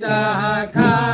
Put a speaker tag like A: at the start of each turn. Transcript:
A: টাকা